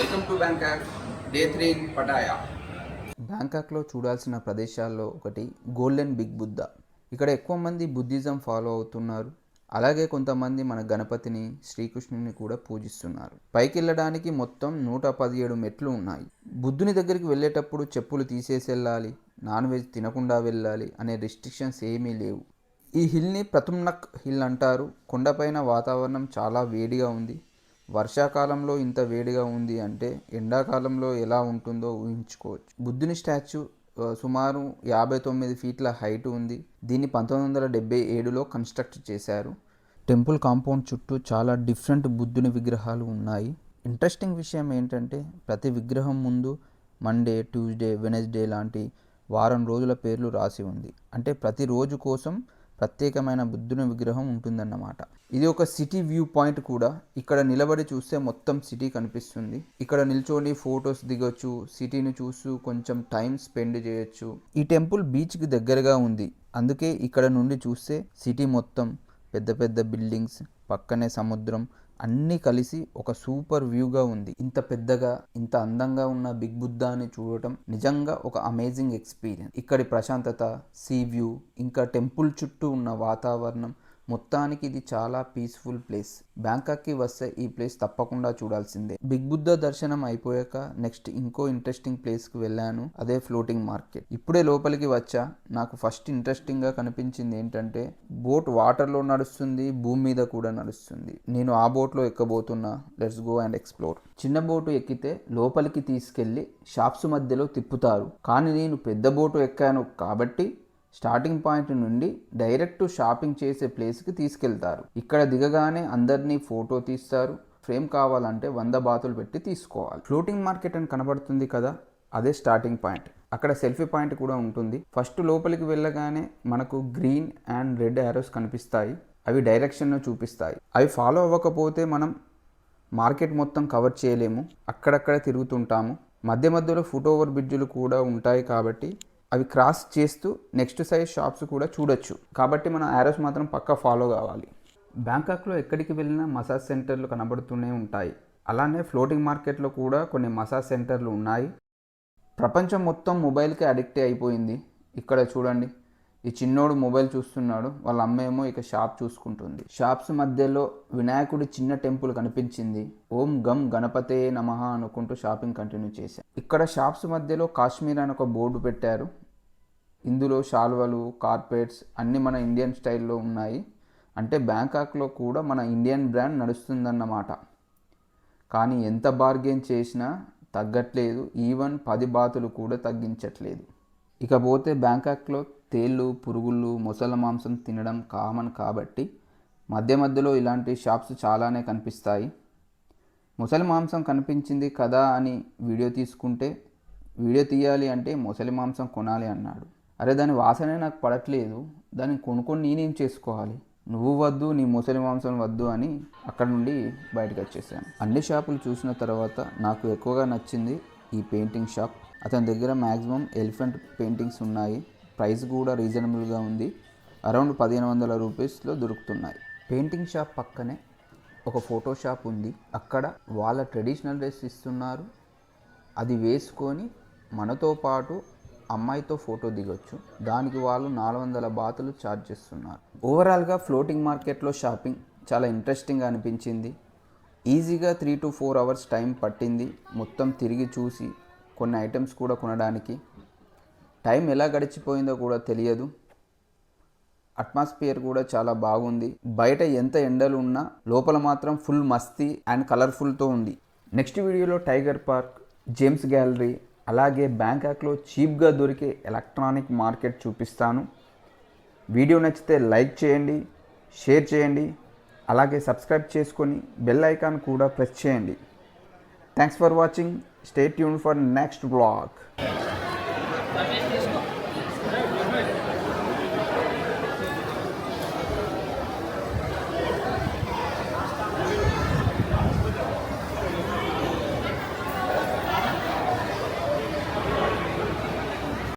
Welcome to Bangkok day three Pattaya బ్యాంకాక్లో చూడాల్సిన ప్రదేశాల్లో ఒకటి గోల్డెన్ బిగ్ బుద్ధ. ఇక్కడ ఎక్కువ మంది బుద్ధిజం ఫాలో అవుతున్నారు. అలాగే కొంతమంది మన గణపతిని శ్రీకృష్ణుని కూడా పూజిస్తున్నారు. పైకి వెళ్ళడానికి మొత్తం నూట పదిహేడు మెట్లు ఉన్నాయి. బుద్ధుని దగ్గరికి వెళ్ళేటప్పుడు చెప్పులు తీసేసి వెళ్ళాలి నాన్ వెజ్ తినకుండా వెళ్ళాలి అనే రిస్ట్రిక్షన్స్ ఏమీ లేవు. ఈ హిల్ని ప్రతుమ్నక్ హిల్ అంటారు. కొండపైన వాతావరణం చాలా వేడిగా ఉంది. వర్షాకాలంలో ఇంత వేడిగా ఉంది అంటే ఎండాకాలంలో ఎలా ఉంటుందో ఊహించుకోవచ్చు. బుద్ధుని స్టాచ్యూ సుమారు యాభై తొమ్మిది ఫీట్ల హైట్ ఉంది. దీన్ని పంతొమ్మిది వందల డెబ్బై ఏడులో కన్స్ట్రక్ట్ చేశారు. టెంపుల్ కాంపౌండ్ చుట్టూ చాలా డిఫరెంట్ బుద్ధుని విగ్రహాలు ఉన్నాయి. ఇంట్రెస్టింగ్ విషయం ఏంటంటే ప్రతి విగ్రహం ముందు మండే ట్యూస్డే వెనస్డే లాంటి వారం రోజుల పేర్లు రాసి ఉంది. అంటే ప్రతి రోజు కోసం ప్రత్యేకమైన బుద్ధుని విగ్రహం ఉంటుందన్నమాట. ఇది ఒక సిటీ వ్యూ పాయింట్ కూడా. ఇక్కడ నిలబడి చూస్తే మొత్తం సిటీ కనిపిస్తుంది. ఇక్కడ నిల్చొని ఫొటోస్ దిగొచ్చు. సిటీని చూస్తూ కొంచెం టైం స్పెండ్ చేయొచ్చు. ఈ టెంపుల్ బీచ్కి దగ్గరగా ఉంది. అందుకే ఇక్కడ నుండి చూస్తే సిటీ మొత్తం. పెద్ద పెద్ద బిల్డింగ్స్ పక్కనే సముద్రం అన్నీ కలిసి ఒక సూపర్ వ్యూగా ఉంది. ఇంత పెద్దగా ఇంత అందంగా ఉన్న బిగ్ బుద్ధాని చూడటం నిజంగా ఒక అమేజింగ్ ఎక్స్పీరియన్స్. ఇక్కడి ప్రశాంతత సీ వ్యూ ఇంకా టెంపుల్ చుట్టూ ఉన్న వాతావరణం మొత్తానికి ఇది చాలా పీస్ఫుల్ ప్లేస్ బ్యాంకాక్కి వస్తే ఈ ప్లేస్ తప్పకుండా చూడాల్సిందే. బిగ్ బుద్ధ దర్శనం అయిపోయాక నెక్స్ట్ ఇంకో ఇంట్రెస్టింగ్ ప్లేస్కి వెళ్ళాను అదే ఫ్లోటింగ్ మార్కెట్ ఇప్పుడే లోపలికి వచ్చా నాకు ఫస్ట్ ఇంట్రెస్టింగ్గా కనిపించింది ఏంటంటే బోట్ వాటర్లో నడుస్తుంది భూమి మీద కూడా నడుస్తుంది. నేను ఆ బోట్లో ఎక్కబోతున్నా లెట్స్ గో అండ్ ఎక్స్ప్లోర్ చిన్న బోటు ఎక్కితే లోపలికి తీసుకెళ్ళి షాప్స్ మధ్యలో తిప్పుతారు. కానీ నేను పెద్ద బోటు ఎక్కాను కాబట్టి స్టార్టింగ్ పాయింట్ నుండి డైరెక్ట్ షాపింగ్ చేసే ప్లేస్కి తీసుకెళ్తారు. ఇక్కడ దిగగానే అందరినీ ఫోటో తీస్తారు. ఫ్రేమ్ కావాలంటే వంద బాతులు పెట్టి తీసుకోవాలి. ఫ్లోటింగ్ మార్కెట్ అని కనబడుతుంది కదా అదే స్టార్టింగ్ పాయింట్. అక్కడ సెల్ఫీ పాయింట్ కూడా ఉంటుంది. ఫస్ట్ లోపలికి వెళ్ళగానే మనకు గ్రీన్ అండ్ రెడ్ యారోస్ కనిపిస్తాయి. అవి డైరెక్షన్ను చూపిస్తాయి. అవి ఫాలో అవ్వకపోతే మనం మార్కెట్ మొత్తం కవర్ చేయలేము. అక్కడక్కడ తిరుగుతుంటాము. మధ్య మధ్యలో ఫుట్ ఓవర్ బ్రిడ్జులు కూడా ఉంటాయి కాబట్టి అవి క్రాస్ చేస్తూ నెక్స్ట్ సైజ్ షాప్స్ కూడా చూడొచ్చు. కాబట్టి మన యారోస్ మాత్రం పక్కా ఫాలో కావాలి. బ్యాంకాక్లో ఎక్కడికి వెళ్ళినా మసాజ్ సెంటర్లు కనబడుతూనే ఉంటాయి. అలానే ఫ్లోటింగ్ మార్కెట్లో కూడా కొన్ని మసాజ్ సెంటర్లు ఉన్నాయి. ప్రపంచం మొత్తం మొబైల్కి అడిక్ట్ అయిపోయింది. ఇక్కడ చూడండి. ఈ చిన్నోడు మొబైల్ చూస్తున్నాడు. వాళ్ళ అమ్మేమో ఇక షాప్ చూసుకుంటుంది. షాప్స్ మధ్యలో వినాయకుడి చిన్న టెంపుల్ కనిపించింది. ఓం గమ్ గణపతే నమః అనుకుంటూ షాపింగ్ కంటిన్యూ చేశాను ఇక్కడ షాప్స్ మధ్యలో కాశ్మీర్ అని ఒక బోర్డు పెట్టారు. ఇందులో శాల్వలు కార్పెట్స్ అన్నీ మన ఇండియన్ స్టైల్లో ఉన్నాయి. అంటే బ్యాంకాక్లో కూడా మన ఇండియన్ బ్రాండ్ నడుస్తుందన్నమాట. కానీ ఎంత బార్గెన్ చేసినా తగ్గట్లేదు. ఈవెన్ పది బాతులు కూడా తగ్గించట్లేదు. ఇకపోతే బ్యాంకాక్లో తేళ్ళు పురుగులు మొసల మాంసం తినడం కామన్ కాబట్టి మధ్య మధ్యలో ఇలాంటి షాప్స్ చాలానే కనిపిస్తాయి. మొసలి మాంసం కనిపించింది కదా అని వీడియో తీసుకుంటే వీడియో తీయాలి అంటే మొసలి మాంసం కొనాలి అన్నాడు. అరే దాని వాసనే నాకు పడట్లేదు. దాన్ని కొనుక్కొని నేనేం చేసుకోవాలి? నువ్వు వద్దు నీ ముసలి మాంసం వద్దు అని అక్కడ నుండి బయటకు వచ్చేసాను. అన్ని షాపులు చూసిన తర్వాత నాకు ఎక్కువగా నచ్చింది ఈ పెయింటింగ్ షాప్. అతని దగ్గర మ్యాక్సిమం ఎలిఫెంట్ పెయింటింగ్స్ ఉన్నాయి. ప్రైస్ కూడా రీజనబుల్గా ఉంది. అరౌండ్ పదిహేను వందల రూపీస్లో దొరుకుతున్నాయి. పెయింటింగ్ షాప్ పక్కనే ఒక ఫోటో షాప్ ఉంది. అక్కడ వాళ్ళ ట్రెడిషనల్ డ్రెస్ ఇస్తున్నారు. అది వేసుకొని మనతో పాటు అమ్మాయితో ఫోటో దిగొచ్చు. దానికి వాళ్ళు నాలుగు వందల బాతులు ఛార్జ్ చేస్తున్నారు. ఓవరాల్గా ఫ్లోటింగ్ మార్కెట్లో షాపింగ్ చాలా ఇంట్రెస్టింగ్ అనిపించింది. ఈజీగా three to four hours time పట్టింది. మొత్తం తిరిగి చూసి కొన్ని ఐటమ్స్ కూడా కొనడానికి. టైం ఎలా గడిచిపోయిందో కూడా తెలియదు. అట్మాస్ఫియర్ కూడా చాలా బాగుంది. బయట ఎంత ఎండలు ఉన్నా లోపల మాత్రం ఫుల్ మస్తీ అండ్ కలర్ఫుల్తో ఉంది. నెక్స్ట్ వీడియోలో టైగర్ పార్క్ జేమ్స్ గ్యాలరీ అలాగే బ్యాంకాక్లో చీప్గా దొరికే ఎలక్ట్రానిక్ మార్కెట్ చూపిస్తాను. వీడియో నచ్చితే లైక్ చేయండి షేర్ చేయండి అలాగే సబ్స్క్రైబ్ చేసుకొని బెల్ ఐకాన్ కూడా ప్రెస్ చేయండి. Thanks for watching. Stay tune for next blog.